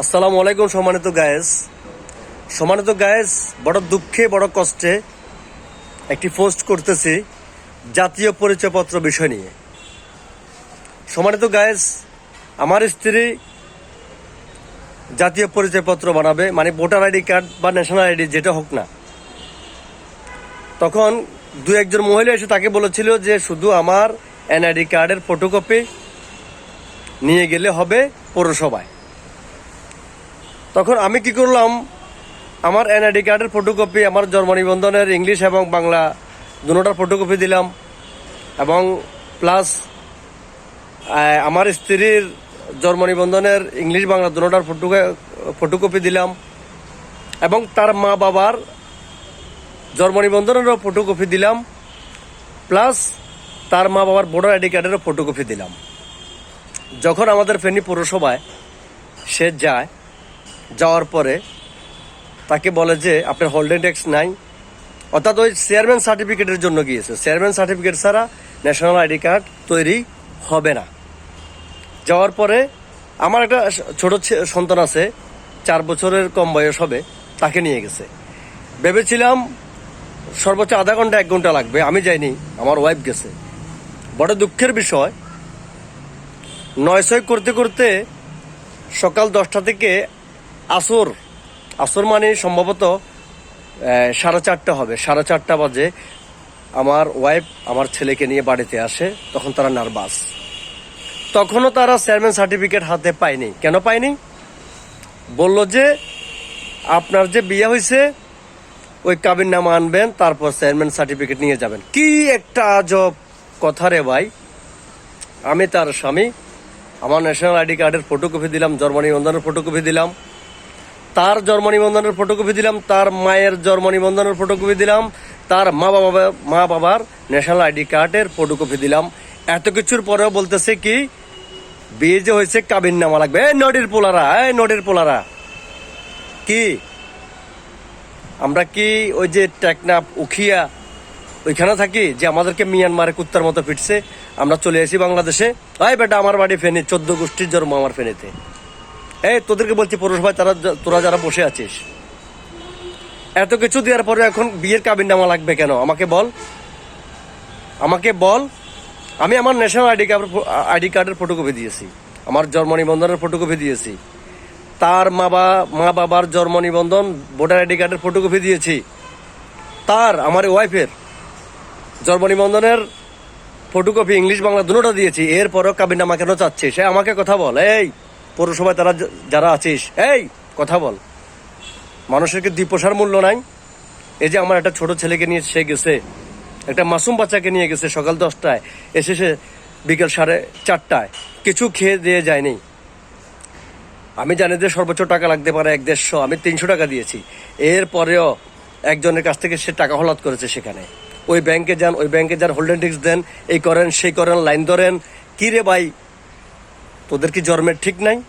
আসসালামু আলাইকুম সম্মানিত গায়েস। সম্মানিত গায়েস, বড় দুঃখে, বড় কষ্টে একটি পোস্ট করতেছি জাতীয় পরিচয়পত্র বিষয় নিয়ে। সম্মানিত গায়েস, আমার স্ত্রী জাতীয় পরিচয়পত্র বানাবে মানে ভোটার আইডি কার্ড বা ন্যাশনাল আইডি, যেটা হোক না। তখন দু একজন মহিলা এসে তাকে বলেছিল যে, শুধু আমার এনআইডি কার্ডের ফটোকপি নিয়ে গেলে হবে পৌরসভায়। তখন আমি কি করলাম? আমার এনআইডি কার্ডের ফটোকপি আমার জন্ম নিবন্ধনের ইংলিশ এবং বাংলা দুটোটার ফটোকপি দিলাম এবং প্লাস আমার স্ত্রীর জন্ম নিবন্ধনের ইংলিশ বাংলা দুটোটার ফটো ফটোকপি দিলাম এবং তার মা বাবার জন্ম নিবন্ধনেরও ফটোকপি দিলাম প্লাস তার মা বাবার ভোটার আইডি কার্ডেরও ফটোকপি দিলাম। যখন আমাদের ফেনী পৌরসভায় সে যায় যাওয়ার পরে তাকে বলে যে, আপনার হোল্ডিং ট্যাক্স নাই। অর্থাৎ ওই চেয়ারম্যান সার্টিফিকেটের জন্য গিয়েছে। চেয়ারম্যান সার্টিফিকেট ছাড়া ন্যাশনাল আইডি কার্ড তৈরি হবে না। যাওয়ার পরে আমার একটা ছোট সন্তান আছে, চার বছরের কম বয়স হবে, তাকে নিয়ে গেছে। ভেবেছিলাম সর্বোচ্চ আধা ঘণ্টা, এক ঘণ্টা লাগবে, আমি যাইনি, আমার ওয়াইফ গেছে। বড় দুঃখের বিষয়, নয় করতে করতে সকাল দশটা থেকে আসর। আসর মানে সম্ভবত সাড়ে চারটা হবে। সাড়ে চারটা বাজে আমার ওয়াইফ আমার ছেলেকে নিয়ে বাড়িতে আসে, তখন তারা নার্ভাস তখনও তারা চেয়ারম্যান সার্টিফিকেট হাতে পায়নি। কেন পায়নি? বলল যে, আপনার যে বিয়ে হয়েছে ওই কাবিন নামা আনবেন, তারপর চেয়ারম্যান সার্টিফিকেট নিয়ে যাবেন। কি একটা আজব কথা রে ভাই। আমি তার স্বামী, আমার ন্যাশনাল আইডি কার্ডের ফটোকপি দিলাম জন্ম নিবন্ধনের ফটোকপি দিলাম। তার জন্ম নিবন্ধনের ফটোকপি দিলাম, তার মায়ের জন্ম নিবন্ধনের ফটোকপি দিলাম, তার মা বাবা মা বাবার ন্যাশনাল আইডি কার্ডের ফটোকপি দিলাম। এত কিছুর পরেও বলতেছে কি, বিয়ে যে হয়েছে কাবিন নামা লাগবে। এই নডির পোলারা, এই নডির পোলারা। কি? আমরা কি ওই যে টেকনাপ উখিয়া, ওইখানে থাকি যে আমাদেরকে মিয়ানমারে কুত্তার মতো ফিটছে আমরা চলে আসি বাংলাদেশে। ভাই বেটা, আমার বাড়ি ফেনি, চোদ্দ গোষ্ঠীর জন্ম আমার ফেনীতে। এই, তোদেরকে বলছি পৌরসভায় তারা তোরা যারা বসে আছিস, এত কিছু দেওয়ার পরে এখন বিয়ের কাবিন নামা লাগবে কেন? আমাকে বল। আমাকে বল। আমি আমার ন্যাশনাল আইডি কার্ড আইডি কার্ডের ফটোকপি দিয়েছি। আমার জন্ম নিবন্ধনের ফটোকপি দিয়েছি। তার মা বা মা বাবার জন্ম নিবন্ধন ভোটার আইডি কার্ডের ফটোকপি দিয়েছি। তার, আমার ওয়াইফের জন্ম নিবন্ধনের ফটোকপি ইংলিশ বাংলা দুটোটা দিয়েছি। এরপরও কাবিনামা কেন চাচ্ছে সে আমাকে কথা বল। এই পৌরসভায় তারা যারা আছিস, এই, কথা বল। মানুষের কি দুই পয়সার মূল্য নাই? এই যে আমার একটা ছোট ছেলেকে নিয়ে সে গেছে, একটা মাসুম বাচ্চাকে নিয়ে গেছে সকাল দশটায়, এসে সে বিকেল সাড়ে চারটায়, কিছু খেয়ে দিয়ে যায়নি। আমি জানি যে সর্বোচ্চ টাকা লাগতে পারে এক দেড়শো, আমি তিনশো টাকা দিয়েছি। এরপরেও একজনের কাছ থেকে সে টাকা হলাত করেছে সেখানে। ওই ব্যাংকে যান, ওই ব্যাংকে যান হোল্ডেন ট্যাক্স দেন, এই করেন, সেই করেন, লাইন ধরেন। কি রে ভাই তোদের কি জন্মের ঠিক নাই?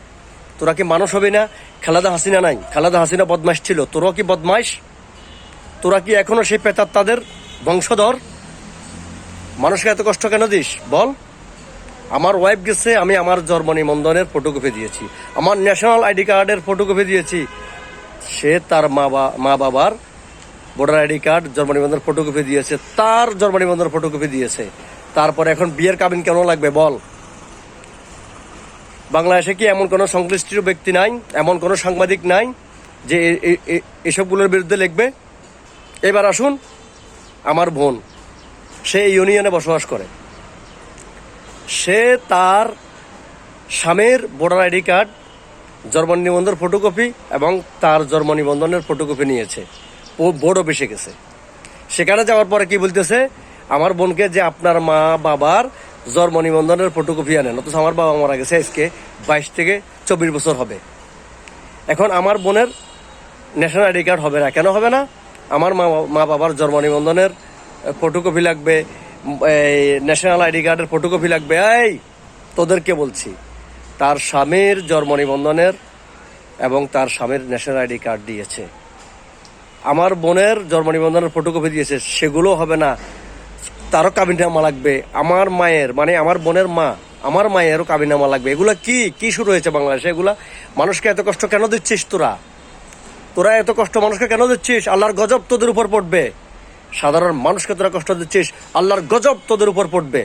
তোরা কি মানুষ হবে না? খালাদা হাসিনা নাই। খালাদা হাসিনা বদমাস ছিল। তোরাও কি বদমাইশ? তোরা কি এখনও সেই পেতার তাদের বংশধর? মানুষকে এত কষ্ট কেন দিস? বল। আমার ওয়াইফ গেছে, আমি আমার জন্ম নিবন্ধনের ফটোকপি দিয়েছি। আমার ন্যাশনাল আইডি কার্ডের ফটোকপি দিয়েছি। সে তার মা মা বাবার ভোটার আইডি কার্ড জন্ম নিবন্ধনের ফটোকপি দিয়েছে। তার জন্ম নিবন্ধনের ফটোকপি দিয়েছে। তারপরে এখন বিয়ের কাবিন কেন লাগবে? বল। বাংলাদেশে কি এমন কোনো সংশ্লিষ্ট ব্যক্তি নাই, এমন কোনো সাংবাদিক নাই যে এসবগুলোর বিরুদ্ধে লিখবে? এবার আসুন, আমার বোন, সে ইউনিয়নে বসবাস করে। সে তার স্বামীর ভোটার আইডি কার্ড, জন্ম নিবন্ধন ফটোকপি এবং তার জন্ম নিবন্ধনের ফটোকপি নিয়েছে। ও বোর্ড অফিসে গেছে। সেখানে যাওয়ার পরে কি বলতেছে? আমার বোনকে যে আপনার মা, বাবার জন্ম নিবন্ধনের ফটোকপি আনেন। অথচ আমার বাবা মারা গেছে আজকে বাইশ থেকে চব্বিশ বছর হবে। এখন আমার বোনের ন্যাশনাল আইডি কার্ড হবে না। কেন হবে না? আমার মা মা বাবার জন্ম নিবন্ধনের ফটোকপি লাগবে। এই ন্যাশনাল আইডি কার্ডের ফটোকপি লাগবে। এই, তোদেরকে বলছি, তার স্বামীর জন্ম নিবন্ধনের এবং তার স্বামীর ন্যাশনাল আইডি কার্ড দিয়েছে। আমার বোনের জন্ম নিবন্ধনের ফটোকপি দিয়েছে। সেগুলো হবে না। তারও কাবিননামা লাগবে। আমার মায়ের মানে আমার বোনের মা, আমার মায়েরও কাবিনামা লাগবে। এগুলা কি? কি শুরু হয়েছে বাংলাদেশে এগুলা? মানুষকে এত কষ্ট কেন দিচ্ছিস তোরা? তোরা এত কষ্ট মানুষকে কেন দিচ্ছিস? আল্লাহর গজব তোদের উপর পড়বে। সাধারণ মানুষকে তোরা কষ্ট দিচ্ছিস। আল্লাহর গজব তোদের উপর পড়বে।